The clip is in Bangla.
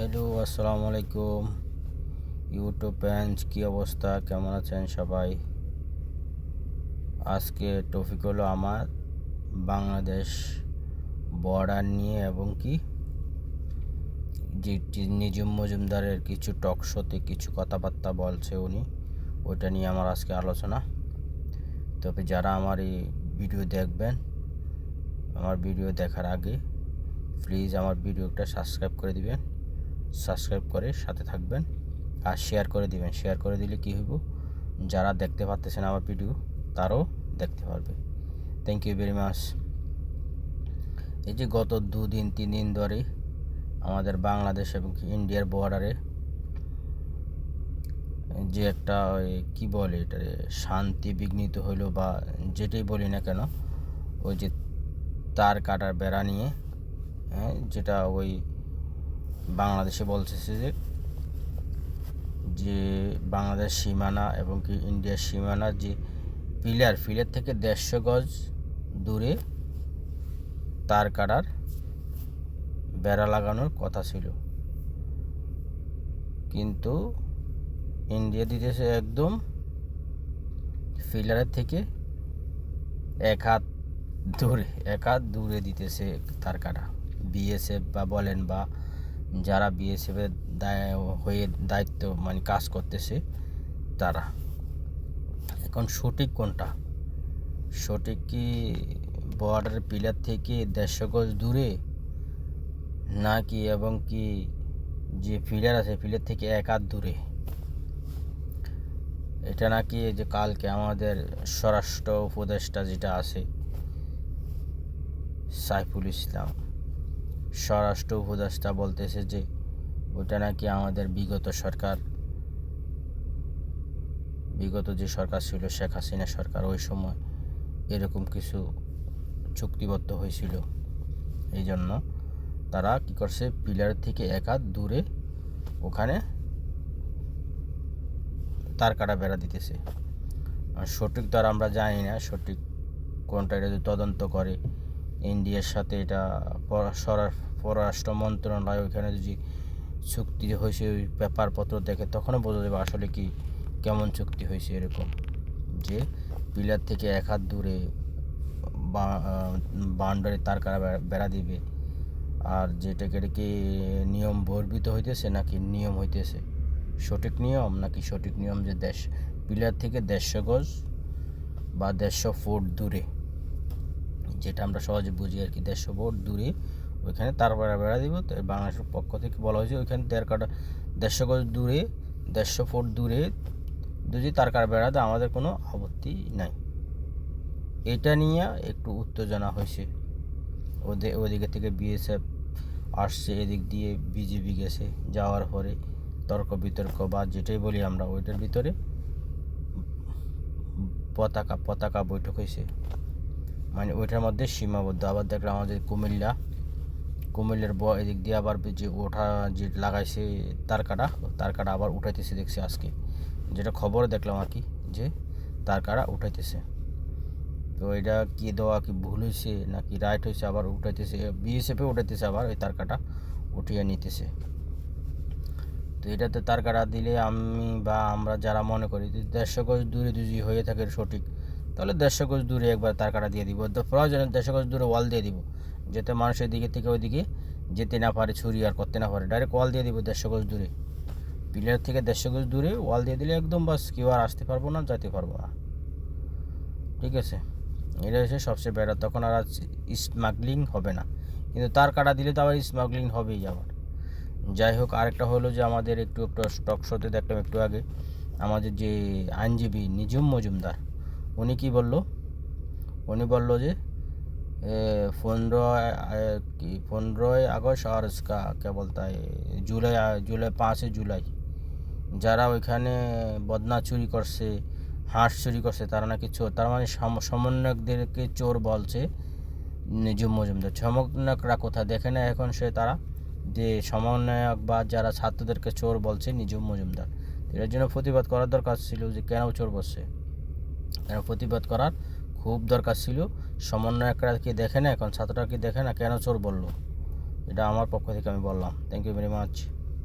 হ্যালো আসসালামু আলাইকুম ইউটিউব ফ্যান্স, কী অবস্থা? কেমন আছেন সবাই? আজকে টপিক হলো আমার বাংলাদেশ বর্ডার নিয়ে এবং কি যে নিজুম মজুমদারের কিছু টক শোতে কিছু কথাবার্তা বলছে উনি, ওইটা নিয়ে আমার আজকে আলোচনা। তবে যারা আমার এই ভিডিও দেখবেন, আমার ভিডিও দেখার আগে প্লিজ আমার ভিডিওটা সাবস্ক্রাইব করে দিবেন। সাবস্ক্রাইব করে সাথে থাকবেন আর শেয়ার করে দিবেন। শেয়ার করে দিলে কী হইব? যারা দেখতে পারতেছেন আমার ভিডিও তারাও দেখতে পারবে। থ্যাংক ইউ ভেরি মাচ এই যে গত দুদিন তিন দিন ধরে আমাদের বাংলাদেশ এবং ইন্ডিয়ার বর্ডারে যে একটা কী বলে এটা শান্তি বিঘ্নিত হইল বা যেটাই বলি না কেন, ওই যে তার কাটার বেড়া নিয়ে হ্যাঁ যেটা ওই বাংলাদেশে বলতেছে যে যে বাংলাদেশ সীমানা এবং কি ইন্ডিয়ার সীমানা যে পিলার পিলার থেকে দেড়শো গজ দূরে তার কাটার বেড়া লাগানোর কথা ছিল। কিন্তু ইন্ডিয়া দিতেছে একদম ফিলারের থেকে এক হাত দূরে, এক হাত দূরে দিতেছে তার কাটা। বিএসএফ বা বলেন বা যারা বিএসএফের হয়ে দায়িত্ব মানে কাজ করতেছে, তারা। এখন সঠিক কোনটা? সঠিক কি বর্ডার পিলার থেকে দেড়শো গজ দূরে, নাকি এবং কি যে পিলার আছে পিলার থেকে এক হাত দূরে? এটা নাকি যে কালকে আমাদের স্বরাষ্ট্র উপদেষ্টা যেটা আছে, সাইফুল ইসলাম। স্বরাষ্ট্র উপদেষ্টা বলতেছে যে ওটা নাকি আমাদের বিগত সরকার, বিগত যে সরকার ছিল, শেখ হাসিনা সরকার, ওই সময় এরকম কিছু চুক্তিবদ্ধ হয়েছিল। এই জন্য তারা কী করছে, পিলার থেকে এক দূরে ওখানে তার কাটা বেড়া দিতেছে। সঠিক তো আর আমরা জানি না, সঠিক কোনটা যদি তদন্ত করে ইন্ডিয়ার সাথে এটা পর- পররাষ্ট্র মন্ত্রণালয় ওইখানে যদি চুক্তি হয়েছে, ওই পেপারপত্র দেখে তখনও বোঝা যাবে আসলে কি, কেমন চুক্তি হয়েছে এরকম। যে পিলার থেকে এক হাত দূরে বাউন্ডারি তার কারা বেড়া- দিবে। আর যেটাকে কি নিয়ম বর্বিত হইতেছে নাকি নিয়ম হইতেছে? সঠিক নিয়ম নাকি সঠিক নিয়ম যে দেশ পিলার থেকে দেড়শো গজ বা দেড়শো ফুট দূরে? যেটা আমরা সহজে বুঝি আর কি, দেড়শো ফুট দূরে, ওইখানে তার বেড়া বেড়া দিব। তো বাংলাদেশের পক্ষ থেকে বলা হয়েছে, ওইখানে দেড় কাটা, দেড়শো গজ দূরে, দেড়শো ফুট দূরে, যদি তার কাটা বেড়া দেয়, আমাদের কোনো আপত্তি নাই। এটা নিয়ে একটু উত্তেজনা হয়েছে। ওদের ওদিকে থেকে বিএসএফ আসছে, এদিক দিয়ে বিজেপি গেছে, যাওয়ার পরে তর্ক বিতর্ক বা যেটাই বলি আমরা, ওইটার ভিতরে পতাকা পতাকা বৈঠক হয়েছে। মানে ওইটার মধ্যে সীমাবদ্ধ। আবার দেখলাম আমাদের কুমিল্লা, কুমিল্লার ব এদিক দিয়ে আবার যে ওঠা যে লাগাইছে তার কাটা তার কাটা আবার উঠাইতেছে দেখছি আজকে। যেটা খবর দেখলাম আর কি, যে তার কাটা উঠাইতেছে। তো এটা কি দেওয়া, কি ভুল হয়েছে নাকি রাইট হয়েছে আবার উঠাইতেছে বিএসএফে উঠাইতেছে আবার ওই তার কাটা উঠিয়ে নিতেছে। তো এটাতে তার কাটা দিলে আমি বা আমরা যারা মনে করি দেড়শো গজ দূরে যদি হয়ে থাকে সঠিক তাহলে দেড়শো গজ দূরে একবার তার কাটা দিয়ে দিব। তো প্রয়োজনে দেড়শো গজ দূরে ওয়াল দিয়ে দিব, যাতে মানুষের দিকে থেকে ওইদিকে যেতে না পারে, ছুরি আর করতে না পারে। ডাইরেক্ট ওয়াল দিয়ে দিব দেড়শো গজ দূরে। পিলার থেকে দেড়শো গজ দূরে ওয়াল দিয়ে দিলে একদম বাস কেউ আর আসতে পারব না যেতে পারব না। ঠিক আছে? এটা হচ্ছে সবচেয়ে বেটার তখন আর স্মাগলিং হবে না। কিন্তু তার কাটা দিলে তো আবার স্মাগলিং হবেই আবার। যাই হোক, আরেকটা হলো যে আমাদের একটু একটু স্টক শোতে দেখলাম একটু আগে। আমাদের যে আইনজীবী নিজুম মজুমদার উনি কি বলল? উনি বলল যে পনেরো কি, পনেরোই আগস্ট আর কা, কে বলতে জুলাই জুলাই, পাঁচই জুলাই, যারা ওইখানে বদনা চুরি করছে, হাঁস চুরি করছে, তারা নাকি চোর, তার মানে সমন্বয়কদেরকে চোর বলছে নিজুম মজুমদার। সমন্বয়করা কোথায়? দেখে না এখন সে তারা, যে সমন্বয়ক বা যারা ছাত্রদেরকে চোর বলছে নিজুম মজুমদার। এটার জন্য প্রতিবাদ করার দরকার ছিল যে কেন চোর বসছে প্রতিবাদ করার খুব দরকার ছিল। সমন্বয়করা কি দেখে না, এখন ছাত্ররা কি দেখে না কেন চোর বলল? এটা আমার পক্ষ থেকে আমি বললাম। Thank you very much